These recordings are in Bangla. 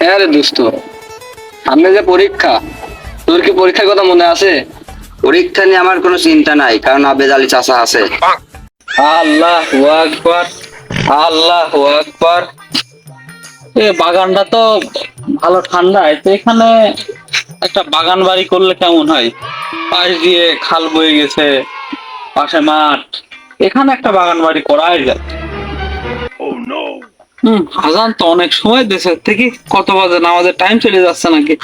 হ্যাঁ রে দোস্ত সামনে যে পরীক্ষা তোর কি পরীক্ষার কথা মনে আছে? পরীক্ষা নিয়ে আমার কোনো চিন্তা নাই কারণ আবেদ আলী চাচা আছে। আল্লাহ আকবার আল্লাহ আকবার। এ বাগানটা তো ভালো ঠান্ডা তো এখানে একটা বাগান বাড়ি করলে কেমন হয়? পাশ দিয়ে খাল বয়ে গেছে পাশে মাঠ এখানে একটা বাগান বাড়ি করাই যায়। হুম আজান তো অনেক সময় দেশের থেকে কত বাজে? নামাজের টাইম চলে যাচ্ছে নাকি?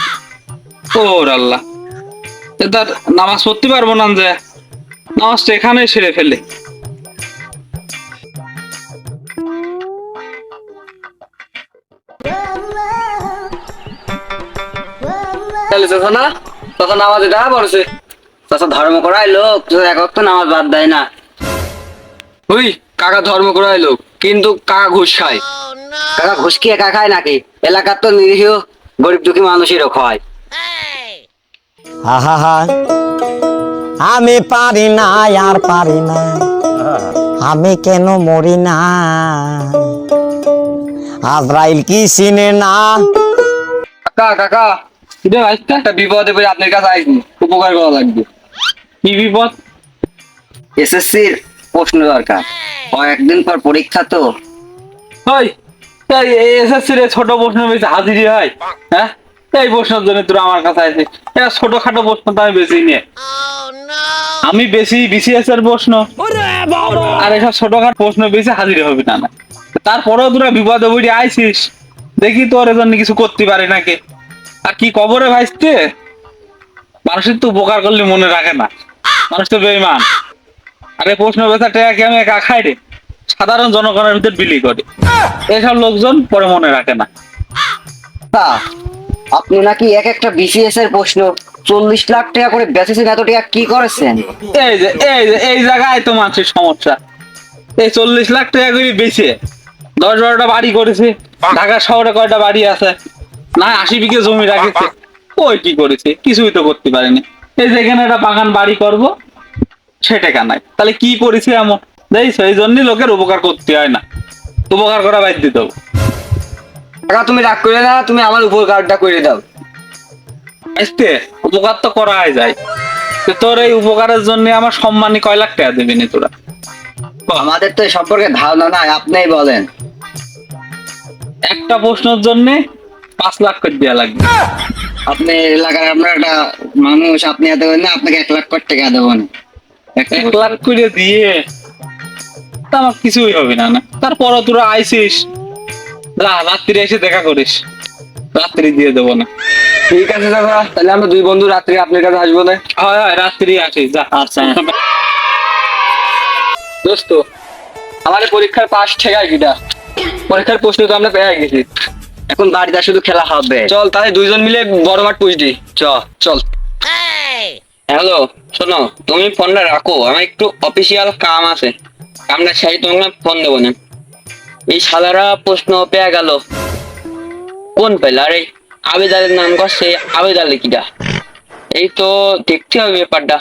ওর আল্লাহ। এ তার নামাজ পড়তে পারব না যে। নামাজটা এখানে সেরে ফেলে। তাহলে চাচা না? চাচা নামাজে দেখা পড়ছে। চাচা ধর্ম করাই লোক তো এক তো নামাজ বাদ দেয় না। ওই কাকা ধর্ম করাই লোক কিন্তু কাকা ঘুষ খায়। কাকা ঘুষ কি একা খায় নাকি? এলাকার তো নিরীহ গরিব দুঃখী মানুষেরও খায় আহা আমি পারি না আর পারি না। আমি কেন মরি না? আজরাইল কি চিনে না? কাকা কাকা এটা আজকে একটা বিপদে পড়ে আপনার কাছে উপকার করা লাগবে। কি বিপদ? এসএসসির প্রশ্ন দরকার। কয়েকদিন পর পরীক্ষা তো। ওই এই এসএসসি রে ছোট প্রশ্ন বেশি হাজিরি হয়। হ্যাঁ? এই প্রশ্নের জন্য তোরা আমার কাছে আছে এটা ছোটখাটো প্রশ্ন তো আমি বেশি নিয়ে। আমি বেশি বিসিএস এর প্রশ্ন। আর এসব ছোটখাটো প্রশ্ন বেশি হাজির হবে না। না তারপরেও তোরা বিপদে বুড়ি আইছিস দেখি তোর এজন্য কিছু করতে পারি নাকি। আর কি কবরে ভাইস্তে? মানুষের তো উপকার করলে মনে রাখে না। মানুষ তো বেইমান আরে প্রশ্ন বেচা টেকা আমি একা খাই রে? সাধারণ জনগণের ভিতর বিলি করে। এসব লোকজন পরে মনে রাখে না। আপনি নাকি এক একটা বিসিএস এর প্রশ্ন চল্লিশ লাখ টাকা করে বেচেছেন এত টাকা কি করেছেন? এই যে এই যে এই জায়গায় তো মানুষের সমস্যা। এই চল্লিশ লাখ টাকা করে বেচে দশ বারোটা বাড়ি করেছে ঢাকা শহরে কয়টা বাড়ি আছে না আশি বিঘে জমি রাখেছে। ওই কি করেছে? কিছুই তো করতে পারেনি। এই যে এখানে একটা বাগান বাড়ি করব সেটা কেনাই তাহলে কি করেছে এমন? দেখছ এই জন্যই লোকের উপকার করতে হয় না। উপকার করা বাদ দিতে হবে তুমি রাগ করে না তুমি আমার উপকারটা করে দাও। আসতে উপকার তো করাই যায়। তোর এই উপকারের জন্য আমার সম্মানী কয় লাখ টাকা দেবে নি তোরা? আমাদের তো এ সম্পর্কে ধারণা নাই আপনিই বলেন। একটা প্রশ্নের জন্য পাঁচ লাখ করে দেওয়া লাগবে। আপনি এলাকার আপনার একটা মানুষ আপনি এত না আপনাকে এক লাখ করে টাকা দেবো না। এক লাখ করে দিয়ে তা আমার কিছুই হবে না না। তারপরও তোরা আইসিস। যা রাত্রি এসে দেখা করিস। রাত্রি দিয়ে দেবো না। ঠিক আছে দাদা তাহলে আমরা দুই বন্ধু রাত্রে আপনার কাছে আসব না? হয় হয় রাত্রি আসিস যা। আচ্ছা। দোস্ত আমাদের পরীক্ষার পাস ঠেকায় কিটা? পরীক্ষার প্রশ্ন তো আমরা পেয়ে গেছি। এখন বাড়িতে শুধু খেলা হবে। চল তাহলে দুইজন মিলে বড় মাঠ পুষ দি। চ চল। হ্যালো শোনো তুমি ফোনটা রাখো আমার একটু অফিসিয়াল কাম আছে। কামটা সেই তোমাকে ফোন দেবো না। এই শালারা প্রশ্ন পেয়ে গেল, কোন পেল? আরে, আবেদালের নাম করছে আবেদালে কিটা এই তো দেখতে হবে ব্যাপারটা।